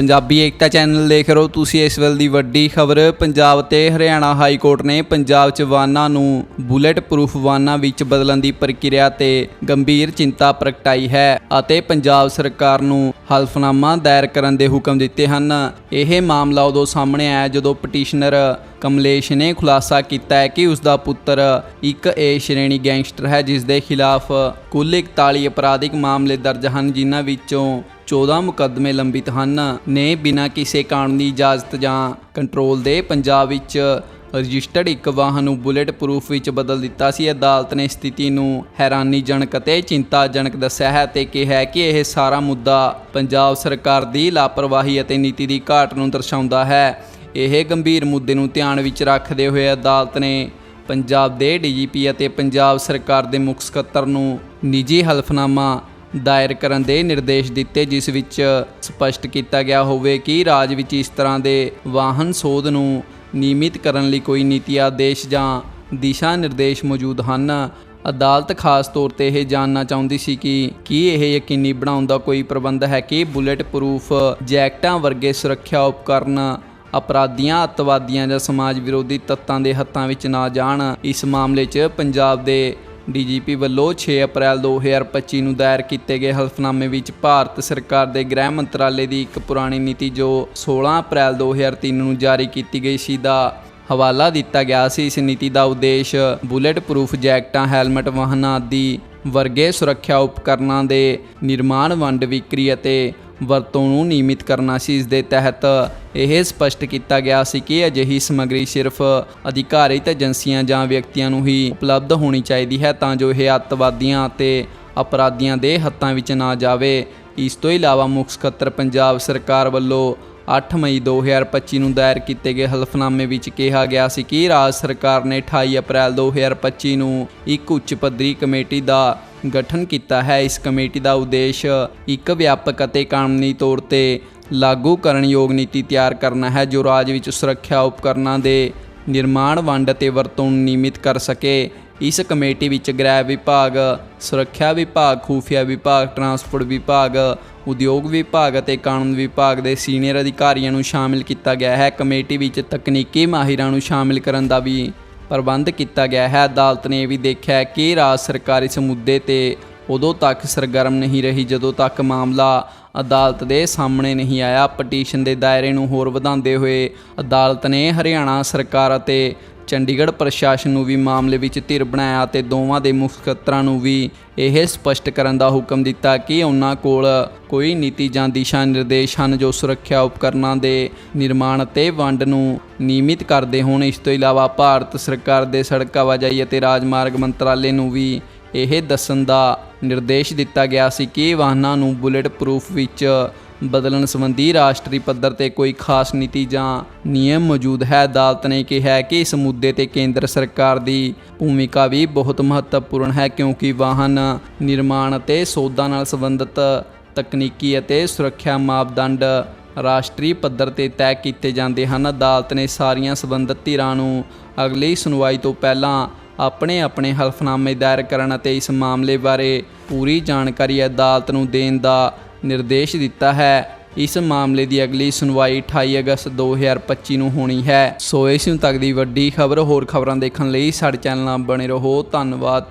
ਪੰਜਾਬੀ ਏਕਤਾ channel ਦੇਖ ਰਹੇ ਹੋ ਤੁਸੀਂ ਇਸ ਵੇਲੇ ਦੀ ਵੱਡੀ ਖਬਰ। ਪੰਜਾਬ ਤੇ ਹਰਿਆਣਾ ਹਾਈ ਕੋਰਟ ਨੇ ਪੰਜਾਬ 'ਚ ਵਾਹਨਾਂ ਨੂੰ ਬੁਲੇਟ ਪ੍ਰੂਫ ਵਾਹਨਾਂ ਵਿੱਚ ਬਦਲਣ ਦੀ ਪ੍ਰਕਿਰਿਆ ਤੇ ਗੰਭੀਰ ਚਿੰਤਾ ਪ੍ਰਗਟਾਈ ਹੈ ਅਤੇ ਪੰਜਾਬ ਸਰਕਾਰ ਨੂੰ ਹਲਫਨਾਮਾ ਦਾਇਰ ਕਰਨ ਦੇ ਹੁਕਮ ਦਿੱਤੇ ਹਨ। ਇਹ ਮਾਮਲਾ ਉਦੋਂ ਸਾਹਮਣੇ ਆਇਆ ਜਦੋਂ ਪਟੀਸ਼ਨਰ ਕਮਲੇਸ਼ ਨੇ ਖੁਲਾਸਾ ਕੀਤਾ ਹੈ ਕਿ ਉਸ ਦਾ ਪੁੱਤਰ ਇੱਕ ਏ ਸ਼੍ਰੇਣੀ ਗੈਂਗਸਟਰ ਹੈ ਜਿਸ ਦੇ ਖਿਲਾਫ ਕੁੱਲ 41 ਅਪਰਾਧਿਕ ਮਾਮਲੇ ਦਰਜ ਹਨ, ਜਿਨ੍ਹਾਂ ਵਿੱਚੋਂ 14 ਮੁਕੱਦਮੇ ਲੰਬਿਤ ਹਨ। ਨੇ ਬਿਨਾਂ ਕਿਸੇ ਕਾਨੂੰਨੀ ਇਜਾਜ਼ਤ ਜਾਂ ਕੰਟਰੋਲ ਦੇ ਪੰਜਾਬ ਵਿੱਚ ਰਜਿਸਟਰਡ ਇੱਕ ਵਾਹਨ ਨੂੰ ਬੁਲੇਟ ਪ੍ਰੂਫ ਵਿੱਚ ਬਦਲ ਦਿੱਤਾ ਸੀ। ਅਦਾਲਤ ਨੇ ਸਥਿਤੀ ਨੂੰ ਹੈਰਾਨੀਜਨਕ ਅਤੇ ਚਿੰਤਾਜਨਕ ਦੱਸਿਆ ਹੈ ਤੇ ਕਿਹਾ ਕਿ ਇਹ ਸਾਰਾ ਮੁੱਦਾ ਪੰਜਾਬ ਸਰਕਾਰ ਦੀ ਲਾਪਰਵਾਹੀ ਅਤੇ ਨੀਤੀ ਦੀ ਘਾਟ ਨੂੰ ਦਰਸਾਉਂਦਾ ਹੈ। ਇਹ ਗੰਭੀਰ ਮੁੱਦੇ ਨੂੰ ਧਿਆਨ ਵਿੱਚ ਰੱਖਦੇ ਹੋਏ ਅਦਾਲਤ ਨੇ ਪੰਜਾਬ ਦੇ ਡੀਜੀਪੀ ਅਤੇ ਪੰਜਾਬ ਸਰਕਾਰ ਦੇ ਮੁੱਖ ਸਕੱਤਰ ਨੂੰ ਨਿੱਜੀ ਹਲਫਨਾਮਾ ਦਾਇਰ ਕਰਨ ਦੇ ਨਿਰਦੇਸ਼ ਦਿੱਤੇ, ਜਿਸ ਵਿੱਚ ਸਪਸ਼ਟ ਕੀਤਾ ਗਿਆ ਹੋਵੇ ਕਿ ਰਾਜ ਵਿੱਚ ਇਸ ਤਰ੍ਹਾਂ ਦੇ ਵਾਹਨ ਸੋਧ ਨੂੰ ਨਿਯਮਿਤ ਕਰਨ ਲਈ ਕੋਈ ਨੀਤੀ ਆਦੇਸ਼ ਜਾਂ ਦਿਸ਼ਾ ਨਿਰਦੇਸ਼ ਮੌਜੂਦ ਹਨ। ਅਦਾਲਤ ਖਾਸ ਤੌਰ ਤੇ ਇਹ ਜਾਣਨਾ ਚਾਹੁੰਦੀ ਸੀ ਕਿ ਕੀ ਇਹ ਯਕੀਨੀ ਬਣਾਉਣ ਦਾ ਕੋਈ ਪ੍ਰਬੰਧ ਹੈ ਕਿ ਬੁਲੇਟ ਪ੍ਰੂਫ ਜੈਕਟਾਂ ਵਰਗੇ ਸੁਰੱਖਿਆ ਉਪਕਰਨ ਅਪਰਾਧੀਆਂ, ਅੱਤਵਾਦੀਆਂ ਜਾਂ ਸਮਾਜ ਵਿਰੋਧੀ ਤੱਤਾਂ ਦੇ ਹੱਥਾਂ ਵਿੱਚ ਨਾ ਜਾਣ। ਇਸ ਮਾਮਲੇ 'ਚ ਪੰਜਾਬ ਦੇ ਡੀਜੀਪੀ ਵੱਲੋਂ 6 ਅਪ੍ਰੈਲ 2025 ਨੂੰ ਦਾਇਰ ਕੀਤੇ ਗਏ ਹਲਫਨਾਮੇ ਵਿੱਚ ਭਾਰਤ ਸਰਕਾਰ ਦੇ ਗ੍ਰਹਿ ਮੰਤਰਾਲੇ ਦੀ ਇੱਕ ਪੁਰਾਣੀ ਨੀਤੀ ਜੋ 16 ਅਪ੍ਰੈਲ 2003 ਨੂੰ ਜਾਰੀ ਕੀਤੀ ਗਈ ਸੀ ਦਾ ਹਵਾਲਾ ਦਿੱਤਾ ਗਿਆ ਸੀ। ਇਸ ਨੀਤੀ ਦਾ ਉਦੇਸ਼ ਬੁਲੇਟ ਪ੍ਰੂਫ ਜੈਕਟਾਂ, ਹੈਲਮਟ, ਵਾਹਨਾਂ ਆਦਿ ਵਰਗੇ ਸੁਰੱਖਿਆ ਉਪਕਰਨਾਂ ਦੇ ਨਿਰਮਾਣ, ਵੰਡ, ਵਿਕਰੀ ਅਤੇ ਵਰਤੋਂ ਨੂੰ ਨਿਯਮਿਤ ਕਰਨਾ ਸੀ। ਇਸ ਦੇ ਤਹਿਤ ਇਹ ਸਪਸ਼ਟ ਕੀਤਾ ਗਿਆ ਸੀ ਕਿ ਅਜਿਹੀ ਸਮੱਗਰੀ ਸਿਰਫ ਅਧਿਕਾਰਿਤ ਏਜੰਸੀਆਂ ਜਾਂ ਵਿਅਕਤੀਆਂ ਨੂੰ ਹੀ ਉਪਲਬਧ ਹੋਣੀ ਚਾਹੀਦੀ ਹੈ, ਤਾਂ ਜੋ ਇਹ ਅੱਤਵਾਦੀਆਂ ਅਤੇ ਅਪਰਾਧੀਆਂ ਦੇ ਹੱਥਾਂ ਵਿੱਚ ਨਾ ਜਾਵੇ। ਇਸ ਤੋਂ ਇਲਾਵਾ ਮੁੱਖ ਸਕੱਤਰ ਪੰਜਾਬ ਸਰਕਾਰ ਵੱਲੋਂ 8 ਮਈ 2025 ਨੂੰ ਦਾਇਰ ਕੀਤੇ ਗਏ ਹਲਫਨਾਮੇ ਵਿੱਚ ਕਿਹਾ ਗਿਆ ਸੀ ਕਿ ਰਾਜ ਸਰਕਾਰ ਨੇ 28 ਅਪ੍ਰੈਲ 2025 ਨੂੰ ਇੱਕ ਉੱਚ ਪੱਧਰੀ ਕਮੇਟੀ ਦਾ ਗਠਨ ਕੀਤਾ ਹੈ। ਇਸ ਕਮੇਟੀ ਦਾ ਉਦੇਸ਼ ਇੱਕ ਵਿਆਪਕ ਅਤੇ ਕਾਨੂੰਨੀ ਤੌਰ ਤੇ ਲਾਗੂ ਕਰਨ ਯੋਗ ਨੀਤੀ ਤਿਆਰ ਕਰਨਾ ਹੈ, ਜੋ ਰਾਜ ਵਿੱਚ ਸੁਰੱਖਿਆ ਉਪਕਰਨਾਂ ਦੇ ਨਿਰਮਾਣ, ਵੰਡ ਅਤੇ ਵਰਤੋਂ ਨੂੰ ਨਿਯਮਿਤ ਕਰ ਸਕੇ। ਇਸ ਕਮੇਟੀ ਵਿੱਚ ਗ੍ਰਹਿ ਵਿਭਾਗ, ਸੁਰੱਖਿਆ ਵਿਭਾਗ, ਖੂਫੀਆ ਵਿਭਾਗ, ਟਰਾਂਸਪੋਰਟ ਵਿਭਾਗ, ਉਦਯੋਗ ਵਿਭਾਗ ਅਤੇ ਕਾਨੂੰਨ ਵਿਭਾਗ ਦੇ ਸੀਨੀਅਰ ਅਧਿਕਾਰੀਆਂ ਨੂੰ ਸ਼ਾਮਿਲ ਕੀਤਾ ਗਿਆ ਹੈ। ਕਮੇਟੀ ਵਿੱਚ ਤਕਨੀਕੀ ਮਾਹਿਰਾਂ ਨੂੰ ਸ਼ਾਮਿਲ ਕਰਨ ਦਾ ਵੀ ਪ੍ਰਬੰਧ ਕੀਤਾ ਗਿਆ ਹੈ। ਅਦਾਲਤ ਨੇ ਇਹ ਵੀ ਦੇਖਿਆ ਕਿ ਰਾਜ ਸਰਕਾਰ ਇਸ ਮੁੱਦੇ ਤੇ ਉਦੋਂ ਤੱਕ ਸਰਗਰਮ ਨਹੀਂ ਰਹੀ, ਜਦੋਂ ਤੱਕ ਮਾਮਲਾ ਅਦਾਲਤ ਦੇ ਸਾਹਮਣੇ ਨਹੀਂ ਆਇਆ। ਪਟੀਸ਼ਨ ਦੇ ਦਾਇਰੇ ਨੂੰ ਹੋਰ ਵਧਾਉਂਦੇ ਹੋਏ ਅਦਾਲਤ ਨੇ ਹਰਿਆਣਾ ਸਰਕਾਰ ਅਤੇ ਚੰਡੀਗੜ੍ਹ ਪ੍ਰਸ਼ਾਸਨ ਨੂੰ ਵੀ ਮਾਮਲੇ ਵਿੱਚ ਧਿਰ ਬਣਾਇਆ ਅਤੇ ਦੋਵਾਂ ਦੇ ਮੁੱਖ ਨੂੰ ਵੀ ਇਹ ਸਪਸ਼ਟ ਕਰਨ ਦਾ ਹੁਕਮ ਦਿੱਤਾ ਕਿ ਉਹਨਾਂ ਕੋਲ ਕੋਈ ਨੀਤੀ ਜਾਂ ਦਿਸ਼ਾ ਨਿਰਦੇਸ਼ ਹਨ ਜੋ ਸੁਰੱਖਿਆ ਉਪਕਰਨਾਂ ਦੇ ਨਿਰਮਾਣ ਅਤੇ ਵੰਡ ਨੂੰ ਨਿਯਮਿਤ ਕਰਦੇ ਹੋਣ। ਇਸ ਤੋਂ ਇਲਾਵਾ ਭਾਰਤ ਸਰਕਾਰ ਦੇ ਸੜਕ ਆਵਾਜਾਈ ਅਤੇ ਰਾਜਮਾਰਗ ਮੰਤਰਾਲੇ ਨੂੰ ਵੀ ਇਹ ਦੱਸਣ ਦਾ ਨਿਰਦੇਸ਼ ਦਿੱਤਾ ਗਿਆ ਸੀ ਕਿ ਵਾਹਨਾਂ ਨੂੰ ਬੁਲੇਟ ਪ੍ਰੂਫ ਵਿੱਚ ਬਦਲਣ ਸੰਬੰਧੀ ਰਾਸ਼ਟਰੀ ਪੱਧਰ ਤੇ ਕੋਈ ਖਾਸ ਨੀਤੀ ਜਾਂ ਨਿਯਮ ਮੌਜੂਦ ਹੈ। ਅਦਾਲਤ ਨੇ ਕਿਹਾ ਕਿ ਇਸ ਮੁੱਦੇ ਤੇ ਕੇਂਦਰ ਸਰਕਾਰ ਦੀ ਭੂਮਿਕਾ ਵੀ ਬਹੁਤ ਮਹੱਤਵਪੂਰਨ ਹੈ, ਕਿਉਂਕਿ ਵਾਹਨ ਨਿਰਮਾਣ ਅਤੇ ਸੋਧਾਂ ਨਾਲ ਸੰਬੰਧਿਤ ਤਕਨੀਕੀ ਅਤੇ ਸੁਰੱਖਿਆ ਮਾਪਦੰਡ ਰਾਸ਼ਟਰੀ ਪੱਧਰ ਤੇ ਤੈਅ ਕੀਤੇ ਜਾਂਦੇ ਹਨ। ਅਦਾਲਤ ਨੇ ਸਾਰੀਆਂ ਸੰਬੰਧਿਤ ਧਿਰਾਂ ਨੂੰ ਅਗਲੀ ਸੁਣਵਾਈ ਤੋਂ ਪਹਿਲਾਂ ਆਪਣੇ ਆਪਣੇ ਹਲਫਨਾਮੇ ਦਾਇਰ ਕਰਨ ਅਤੇ ਇਸ ਮਾਮਲੇ ਬਾਰੇ ਪੂਰੀ ਜਾਣਕਾਰੀ ਅਦਾਲਤ ਨੂੰ ਦੇਣ ਦਾ ਨਿਰਦੇਸ਼ ਦਿੱਤਾ ਹੈ। ਇਸ ਮਾਮਲੇ ਦੀ ਅਗਲੀ ਸੁਣਵਾਈ 28 ਅਗਸਤ 2025 ਨੂੰ ਹੋਣੀ ਹੈ। ਸੋ ਇਸ ਨੂੰ ਤੱਕ ਦੀ ਵੱਡੀ ਖਬਰ ਹੋਰ ਖਬਰਾਂ ਦੇਖਣ ਲਈ ਸਾਡੇ ਚੈਨਲ ਨਾਲ ਬਣੇ ਰਹੋ। ਧੰਨਵਾਦ।